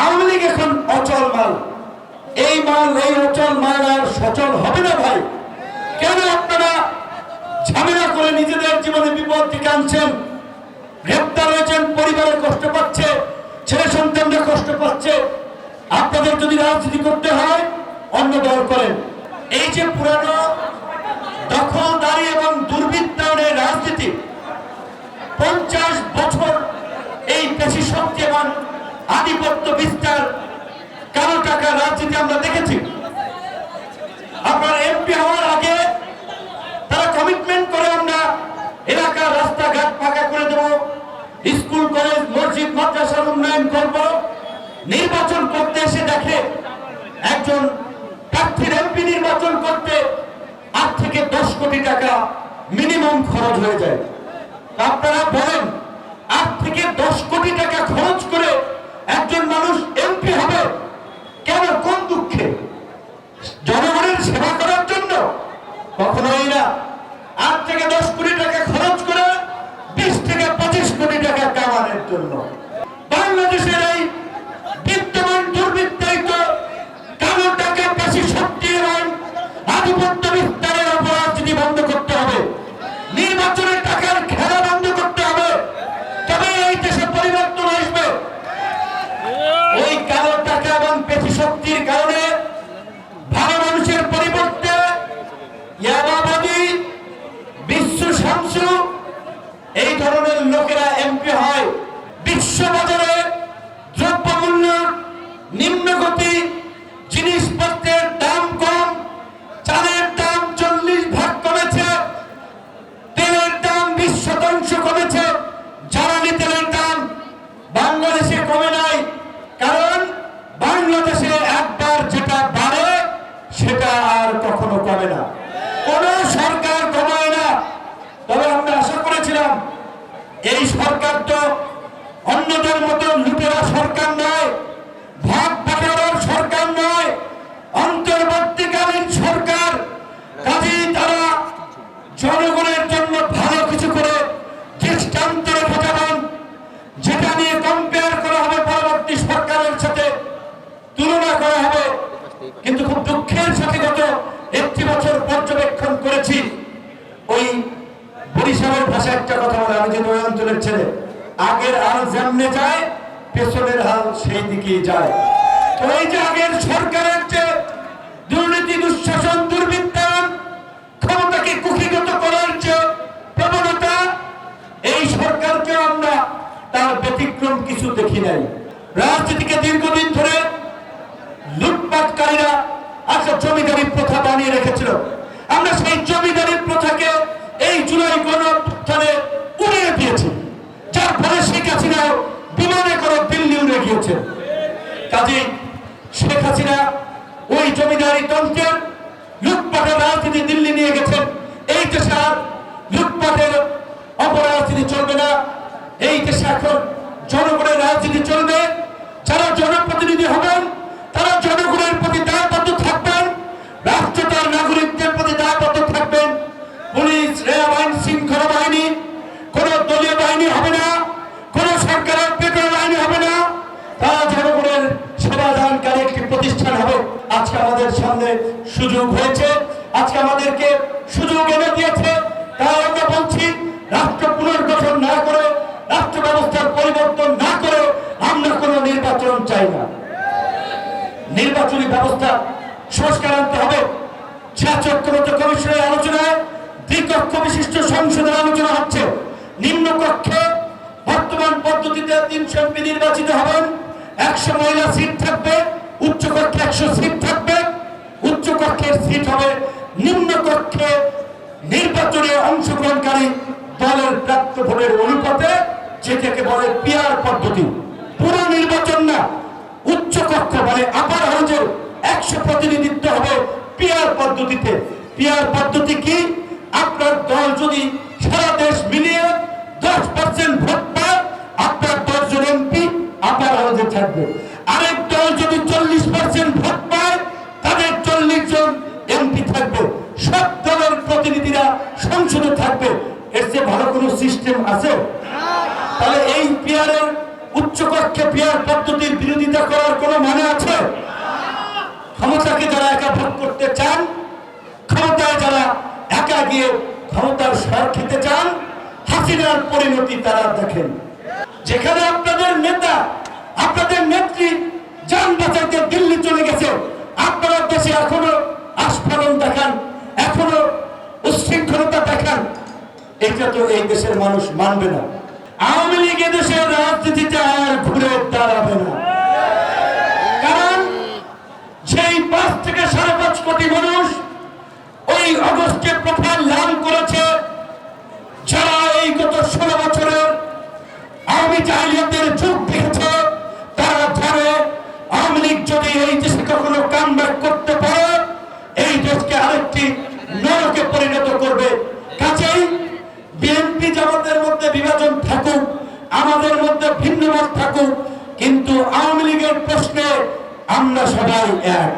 আওয়ামী লীগ এখন অচল মাল। এই মাল, এই অচল মাল আর সচল হবে না ভাই। কেন আপনারা ঝামেলা করে নিজেদের জীবনে বিপদ থেকে আনছেন? গ্রেপ্তার হয়েছেন পরিবারের কষ্ট পাচ্ছে, ছেলে সন্তানরা কষ্ট পাচ্ছে। আপনাদের যদি রাজনীতি করতে হয় অন্য দল করেন। এই যে পুরানো দখলদারি এবং দুর্বৃত্তায়নের রাজনীতি পঞ্চাশ বছর এই পেশি শক্তি এবং আধিপত্য বিস্তার কালো টাকা রাজনীতি আমরা দেখেছি আপনার এমপি হওয়ার আগে তারা কমিটমেন্ট করে আমরা এলাকার রাস্তাঘাট ফাঁকা করে দেব স্কুল, কলেজ, মসজিদ মাদ্রাসার উন্নয়ন করব। নির্বাচন করতে এসে দেখে একজন প্রার্থীর এমপি নির্বাচন করতে আট থেকে দশ কোটি টাকা মিনিমাম খরচ হয়ে যায়। আপনারা বলেন, আট থেকে দশ কোটি টাকা খরচ করে একজন মানুষ এমপি হবে কেন কোন দুঃখে জনগণের সেবা করার জন্য কখনোই না আট থেকে দশ কোটি টাকা খরচ করে বিশ থেকে পঁচিশ কোটি টাকা কামানোর জন্য কমে না। কোন সরকার কমায় না। তবে আমরা আশা করেছিলাম, এই সরকার তো অন্যদের মতো লুটেরা সরকার নয়, ভাগ বাটোয়ারার সরকার নয়, অন্তর্বর্তীকালীন সরকার। কাজেই তারা জনগণের জন্য ভালো কিছু করে দৃষ্টান্ত রেখে যাবেন। যেটা নিয়ে কম্পেয়ার করা হবে পরবর্তী সরকারের সাথে, তুলনা করা হবে। কিন্তু খুব দুঃখের সাথে গত একটি বছর পর্যবেক্ষণ করেছি। ওই বরিশালের ভাষা একটা কথা বলে, আমি যে ওই ছেলে, আগের হাল যেমনে যায়, পেছনের হাল সেই দিকেই যায়। তো এই যে আগের সরকারের যে দুর্নীতি, দুঃশাসন, দুর্বৃত্তায়ন, ক্ষমতাকে কুক্ষিগত করার যে প্রবণতা, এই সরকারকে আমরা তার ব্যতিক্রম কিছু দেখি নাই। রাজনীতিকে দীর্ঘদিন ধরে লুটপাটকারীরা একটা জমিদারি প্রথা বানিয়ে রেখেছিল। আমরা সেই জমিদারি প্রথাকে এই জুলাই গণঅভ্যুত্থানে উড়িয়ে দিয়েছি। যার ফলে শেখ হাসিনা বিমানে করে দিল্লি উড়ে গিয়েছে। কাজেই শেখ হাসিনা ওই জমিদারি তন্ত্রের লুটপাটের রাজনীতি দিল্লি নিয়ে গেছেন। এই দেশে আর লুটপাটের অপরাজনীতি চলবে না। এই দেশে এখন জনগণের রাজনীতি চলবে। যারা জনপ্রতিনিধি হবেন তারা জনগণের প্রতি দায়বদ্ধ থাকবেন রাষ্ট্র তার নাগরিকদের প্রতি দায়বদ্ধ থাকবেন পুলিশ রেল আইন শৃঙ্খলা বাহিনী কোন দলীয় বাহিনী হবে না কোন সরকারের পেট্রোল বাহিনী হবে না তারা জনগণের সেবা দানকারী একটি প্রতিষ্ঠান হবে। আজকে আমাদের সামনে সুযোগ হয়েছে। আজকে আমাদেরকে সুযোগ এনে দিয়েছে। তাই আমরা বলছি, রাষ্ট্র পুনর্গঠন না করে, রাষ্ট্র ব্যবস্থার পরিবর্তন না করে আমরা কোনো নির্বাচন চাই না। নির্বাচনী ব্যবস্থা সংস্কার আনতে হবে। ছিয়াচক্রমত কমিশনের আলোচনায় দ্বিকক্ষ বিশিষ্ট সংসদের আলোচনা হচ্ছে। নিম্ন কক্ষে বর্তমান পদ্ধতিতে তিনশো নির্বাচিত হবেন। একশো মহিলা সিট থাকবে। উচ্চ কক্ষে একশো সিট থাকবে। উচ্চ কক্ষের সিট হবে নিম্ন কক্ষে নির্বাচনে অংশগ্রহণকারী দলের প্রাপ্ত ভোটের অনুপাতে যেটাকে বলে পিয়ার পদ্ধতি। পুরো নির্বাচন না, উচ্চ কক্ষ মানে আপার হাউজের একশো প্রতিনিধিত্ব হবে পিয়ার পদ্ধতিতে। পিয়ার পদ্ধতি কি? আপনার দল যদি সারা দেশ মিলিয়ে দশ কোনো সিস্টেম আছে? তাহলে এই পিয়ারের উচ্চকক্ষে পিয়ার পদ্ধতির বিরোধিতা করার কোনো মানে আছে? ক্ষমতাকে যারা একা ভোগ করতে চান, ক্ষমতায় যারা একা গিয়ে ক্ষমতার সার খেতে চান, হাসিনার পরিণতি তারা দেখেন। যেখানে আপনাদের নেতা, আপনাদের নেত্রী যান বাঁচাইতে দিল্লি চলে গেছে, আপনারা দেশে এখনও আস্ফালন দেখান এখনও উচ্ছৃঙ্খলতা দেখান তো এই দেশের মানুষ মানবে না। আওয়ামী লীগ দেশের রাজনীতিতে আর ঘুরে দাঁড়াবে না কারণ সেই পাঁচ থেকে সাড়ে পাঁচ কোটি মানুষ ওই অগস্টে প্রোফাইল লাভ করেছে যারা এই গত ষোলো বছরের আওয়ামী জাহিলিয়াতের যুগ দেখেছে তারা জানে আওয়ামী লীগ যদি এই দেশে কখনো কাম করতে পারে এই দেশকে আরেকটি নরকে পরিণত করবে কাছেই বিএনপি জামাতের মধ্যে বিভাজন থাকুক আমাদের মধ্যে ভিন্ন মত থাকুক কিন্তু আওয়ামী লীগের প্রশ্নে আমরা সবাই এক।